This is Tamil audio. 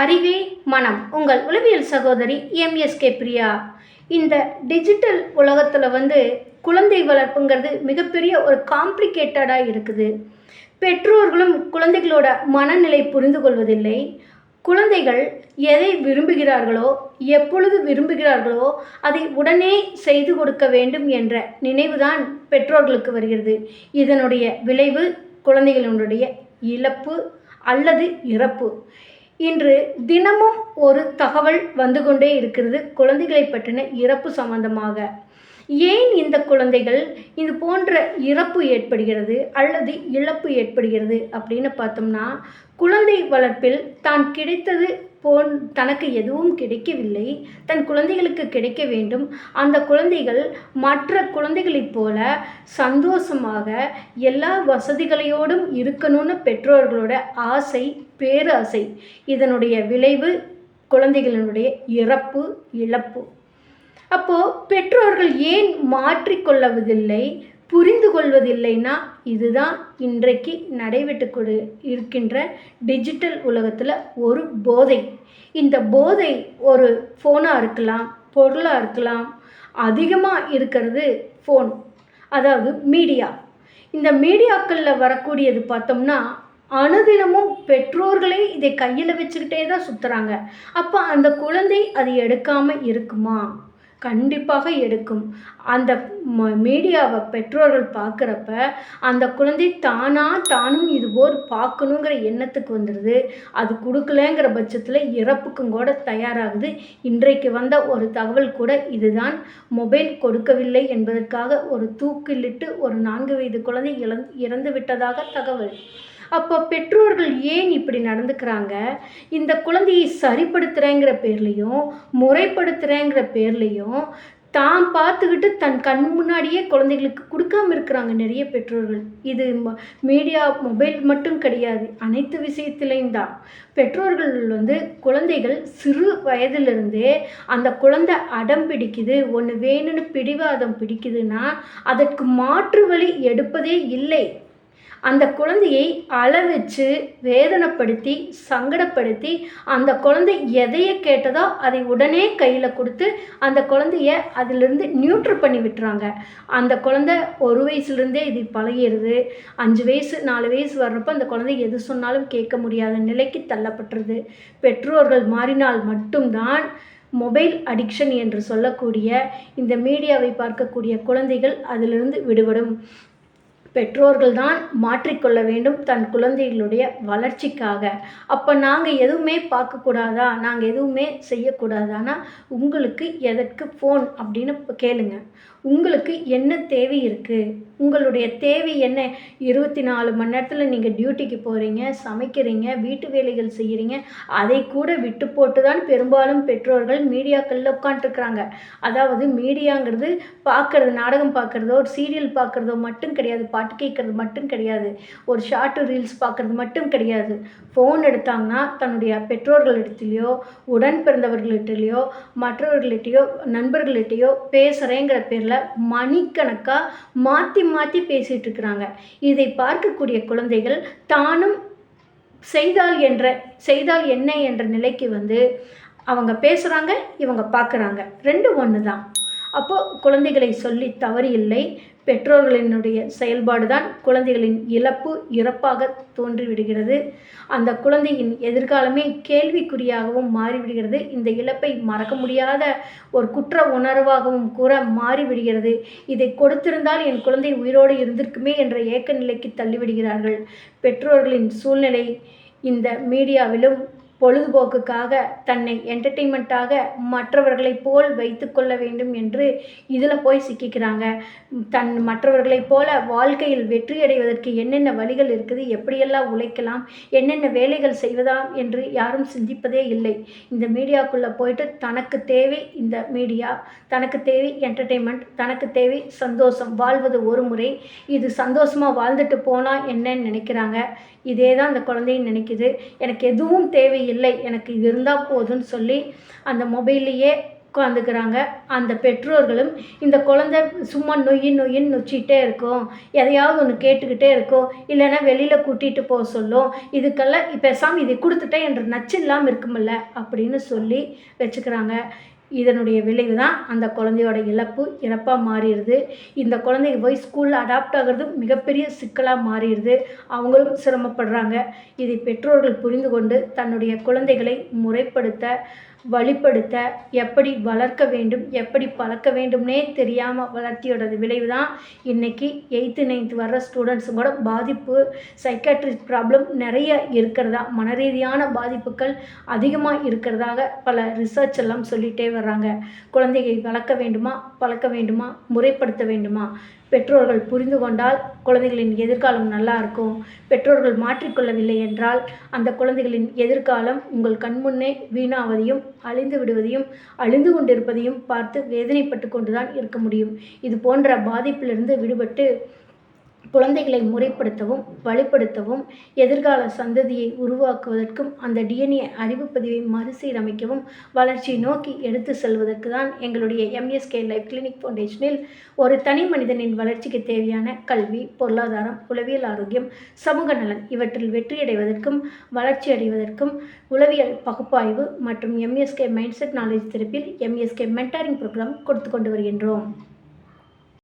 அறிவே மனம். உங்கள் உளவியல் சகோதரி எம்எஸ்கே பிரியா. இந்த டிஜிட்டல் உலகத்தில் வந்து குழந்தை வளர்ப்புங்கிறது மிகப்பெரிய ஒரு காம்ப்ளிகேட்டடாக இருக்குது. பெற்றோர்களும் குழந்தைகளோட மனநிலை புரிந்து கொள்வதில்லை. குழந்தைகள் எதை விரும்புகிறார்களோ எப்பொழுது விரும்புகிறார்களோ அதை உடனே செய்து கொடுக்க வேண்டும் என்ற நினைவுதான் பெற்றோர்களுக்கு வருகிறது. இதனுடைய விளைவு குழந்தைகளினுடைய இழப்பு அல்லது இறப்பு. இன்று தினமும் ஒரு தகவல் வந்து கொண்டே இருக்கிறது குழந்தைகளை பற்றின இறப்பு சம்பந்தமாக. ஏன் இந்த குழந்தைகள் இது போன்ற இறப்பு ஏற்படுகிறது அல்லது இழப்பு ஏற்படுகிறது அப்படின்னு பார்த்தோம்னா குழந்தை வளர்ப்பில் தான் கிடைத்தது போன் தனக்கு எதுவும் கிடைக்கவில்லை. தன் குழந்தைகளுக்கு கிடைக்க வேண்டும். அந்த குழந்தைகள் மற்ற குழந்தைகளைப் போல சந்தோஷமாக எல்லா வசதிகளையோடும் இருக்கணும்னு பெற்றோர்களோட ஆசை பேராசை. இதனுடைய விளைவு குழந்தைகளினுடைய இறப்பு இழப்பு. அப்போது பெற்றோர்கள் ஏன் மாற்றிக்கொள்ளவதில்லை? புரிந்து கொள்வதில்லைன்னா இதுதான் இன்றைக்கு நடைபெற்று கொடு இருக்கின்ற டிஜிட்டல் உலகத்தில் ஒரு போதை. இந்த போதை ஒரு ஃபோனாக இருக்கலாம் பொருளாக இருக்கலாம் அதிகமாக இருக்கிறது ஃபோன் அதாவது மீடியா இந்த மீடியாக்களில் வரக்கூடியது பார்த்தோம்னா அனுதினமும் பெற்றோர்களே இதை கையில் வச்சுக்கிட்டே தான் சுற்றுறாங்க அப்போ அந்த குழந்தை அது எடுக்காமல் இருக்குமா? கண்டிப்பாக எடுக்கும். அந்த மீடியாவை பெற்றோர்கள் பார்க்குறப்ப அந்த குழந்தை தானாக தானும் இதுபோல் பார்க்கணுங்கிற எண்ணத்துக்கு வந்துடுது அது கொடுக்கலங்கிற பட்சத்தில் இறப்புக்கும் கூட தயாராகுது. இன்றைக்கு வந்த ஒரு தகவல் கூட இதுதான். மொபைல் கொடுக்கவில்லை என்பதற்காக ஒரு தூக்கிலிட்டு ஒரு நான்கு வயது குழந்தை இழந் இறந்து விட்டதாக தகவல். அப்போ பெற்றோர்கள் ஏன் இப்படி நடந்துக்கிறாங்க? இந்த குழந்தையை சரிப்படுத்துகிறேங்கிற பேர்லேயும் முறைப்படுத்துகிறேங்கிற பேர்லேயும் தான் பார்த்துக்கிட்டு தன் கண் முன்னாடியே குழந்தைகளுக்கு கொடுக்காம இருக்கிறாங்க நிறைய பெற்றோர்கள். இது மீடியா மொபைல் மட்டும் கிடையாது. அனைத்து விஷயத்திலையும் தான். பெற்றோர்கள் வந்து குழந்தைகள் சிறு வயதிலிருந்தே அந்த குழந்தை அடம் பிடிக்குது ஒன்று வேணும்னு பிடிவாதம் பிடிக்குதுன்னா அதற்கு மாற்று வழி எடுப்பதே இல்லை. அந்த குழந்தையை அளவிச்சு வேதனைப்படுத்தி சங்கடப்படுத்தி அந்த குழந்தை எதையை கேட்டதோ அதை உடனே கையில் கொடுத்து அந்த குழந்தைய அதிலிருந்து நியூட்ரு பண்ணி விட்டுறாங்க. அந்த குழந்தை ஒரு வயசுலேருந்தே இது பழகிடுது அஞ்சு வயசு நாலு வயசு வர்றப்போ அந்த குழந்தை எது சொன்னாலும் கேட்க முடியாத நிலைக்கு தள்ளப்பட்டுருது. பெற்றோர்கள் மாறினால் மட்டும்தான் மொபைல் அடிக்ஷன் என்று சொல்லக்கூடிய இந்த மீடியாவை பார்க்கக்கூடிய குழந்தைகள் அதிலிருந்து விடுபடும். பெற்றோர்கள் தான் மாற்றிக்கொள்ள வேண்டும் தன் குழந்தைகளுடைய வளர்ச்சிக்காக. அப்போ நாங்கள் எதுவுமே பார்க்கக்கூடாதா நாங்கள் எதுவுமே செய்யக்கூடாதானா உங்களுக்கு எதற்கு ஃபோன் அப்படின்னு கேளுங்க. உங்களுக்கு என்ன தேவை இருக்குது உங்களுடைய தேவை என்ன? இருபத்தி நாலு மணி நேரத்தில் நீங்கள் டியூட்டிக்கு போகிறீங்க சமைக்கிறீங்க வீட்டு வேலைகள் செய்கிறீங்க அதை கூட விட்டு போட்டு தான் பெரும்பாலும் பெற்றோர்கள் மீடியாக்களில் உட்காண்ட்ருக்குறாங்க அதாவது மீடியாங்கிறது பார்க்குறது நாடகம் பார்க்குறதோ ஒரு சீரியல் பார்க்குறதோ மட்டும் கிடையாது பாட்டு கேட்குறது மட்டும் கிடையாது ஒரு ஷார்ட்டு ரீல்ஸ் பார்க்குறது மட்டும் கிடையாது. ஃபோன் எடுத்தாங்கன்னா தன்னுடைய பெற்றோர்கள் இடத்துலையோ உடன் பிறந்தவர்கள்கிட்டலையோ மற்றவர்கள்கிட்டயோ நண்பர்கள்கிட்டயோ பேசுகிறேங்கிற பேரில் மணிக்கணக்காக மாற்றி மாற்றி பேசிகிட்டு இருக்கிறாங்க. இதை பார்க்கக்கூடிய குழந்தைகள் தானும் செய்தால் என்ற செய்தால் என்ன என்ற நிலைக்கு வந்து அவங்க பேசுகிறாங்க இவங்க பார்க்குறாங்க. ரெண்டு ஒன்று தான் அப்போது குழந்தைகளை சொல்லி தவறு இல்லை பெற்றோர்களினுடைய செயல்பாடு தான் குழந்தைகளின் இழப்பு இறப்பாக தோன்றிவிடுகிறது. அந்த குழந்தையின் எதிர்காலமே கேள்விக்குறியாகவும் மாறிவிடுகிறது. இந்த இழப்பை மறக்க முடியாத ஒரு குற்ற உணர்வாகவும் கூட மாறிவிடுகிறது. இதை கொடுத்திருந்தால் என் குழந்தை உயிரோடு இருந்திருக்குமே என்ற ஏக்க நிலைக்கு தள்ளிவிடுகிறார்கள். பெற்றோர்களின் சூழ்நிலை இந்த மீடியாவிலும் பொழுதுபோக்குக்காக தன்னை என்டர்டெயின்மெண்ட்டாக மற்றவர்களைப் போல் வைத்து கொள்ள வேண்டும் என்று இதில் போய் சிக்கிக்கிறாங்க. தன் மற்றவர்களைப் போல வாழ்க்கையில் வெற்றி அடைவதற்கு என்னென்ன வழிகள் இருக்குது எப்படியெல்லாம் உழைக்கலாம் என்னென்ன வேலைகள் செய்வதாம் என்று யாரும் சிந்திப்பதே இல்லை. இந்த மீடியாக்குள்ளே போயிட்டு தனக்கு தேவை இந்த மீடியா தனக்கு தேவை என்டர்டெயின்மெண்ட் தனக்கு தேவை சந்தோஷம் வாழ்வது ஒரு முறை. இது சந்தோஷமாக வாழ்ந்துட்டு போனால் என்னன்னு நினைக்கிறாங்க. இதே தான் அந்த குழந்தையும் நினைக்குது. எனக்கு எதுவும் தேவை இல்லை எனக்கு இது இருந்தால் போதும்னு சொல்லி அந்த மொபைல்லையே உட்காந்துக்கிறாங்க அந்த பெற்றோர்களும் இந்த குழந்தை சும்மா நொய்யி நொய்யின்னு நொச்சிக்கிட்டே இருக்கும். எதையாவது ஒன்று கேட்டுக்கிட்டே இருக்கும். இல்லைன்னா வெளியில் கூட்டிகிட்டு போக சொல்லும். இதுக்கெல்லாம் பேசாமல் இதை கொடுத்துட்டேன் என்ற நச்சு இல்லாமல் இருக்குமில்ல அப்படின்னு சொல்லி வச்சுக்கிறாங்க. இதனுடைய விளைவு தான் அந்த குழந்தையோட இழப்பு இழப்பாக மாறிடுது. இந்த குழந்தைங்க போய் ஸ்கூலில் அடாப்ட் ஆகிறது மிகப்பெரிய சிக்கலாக மாறிடுது. அவங்களும் சிரமப்படுறாங்க. இதை பெற்றோர்கள் புரிந்து கொண்டு தன்னுடைய குழந்தைகளை முறைப்படுத்த வழிப்படுத்த எப்படி வளர்க்க வேண்டும் எப்படி பழக்க வேண்டும்னே தெரியாமல் வளர்த்தியோட விளைவு தான் இன்றைக்கி எயித்து நைன்த்து வர்ற ஸ்டூடெண்ட்ஸும் கூட பாதிப்பு சைக்காட்ரிக் ப்ராப்ளம் நிறைய இருக்கிறதா மனரீதியான பாதிப்புகள் அதிகமாக இருக்கிறதாக பல ரிசர்ச் எல்லாம் சொல்லிகிட்டே வர்றாங்க. குழந்தையை வளர்க்க வேண்டுமா பழக்க வேண்டுமா முறைப்படுத்த வேண்டுமா? பெற்றோர்கள் புரிந்து கொண்டால் குழந்தைகளின் எதிர்காலம் நல்லா இருக்கும். பெற்றோர்கள் மாற்றிக்கொள்ளவில்லை என்றால் அந்த குழந்தைகளின் எதிர்காலம் உங்கள் கண்முன்னே வீணாவதையும் அழிந்து விடுவதையும் அழிந்து கொண்டிருப்பதையும் பார்த்து வேதனைப்பட்டு கொண்டுதான் இருக்க முடியும். இது போன்ற பாதிப்பிலிருந்து விடுபட்டு குழந்தைகளை முறைப்படுத்தவும் வலுப்படுத்தவும் எதிர்கால சந்ததியை உருவாக்குவதற்கும் அந்த டிஎன்ஏ அறிவுப்பதிவை மறுசீரமைக்கவும் வளர்ச்சியை நோக்கி எடுத்து செல்வதற்கு தான் எங்களுடைய எம்எஸ்கே லைஃப் கிளினிக் ஃபவுண்டேஷனில் ஒரு தனி மனிதனின் வளர்ச்சிக்கு தேவையான கல்வி பொருளாதாரம் உளவியல் ஆரோக்கியம் சமூக நலன் இவற்றில் வெற்றியடைவதற்கும் வளர்ச்சி அடைவதற்கும் உளவியல் பகுப்பாய்வு மற்றும் எம்எஸ்கே மைண்ட் செட் நாலேஜ் திருப்பில் எம்எஸ்கே மென்டாரிங் ப்ரோக்ராம் கொடுத்து கொண்டு வருகின்றோம்.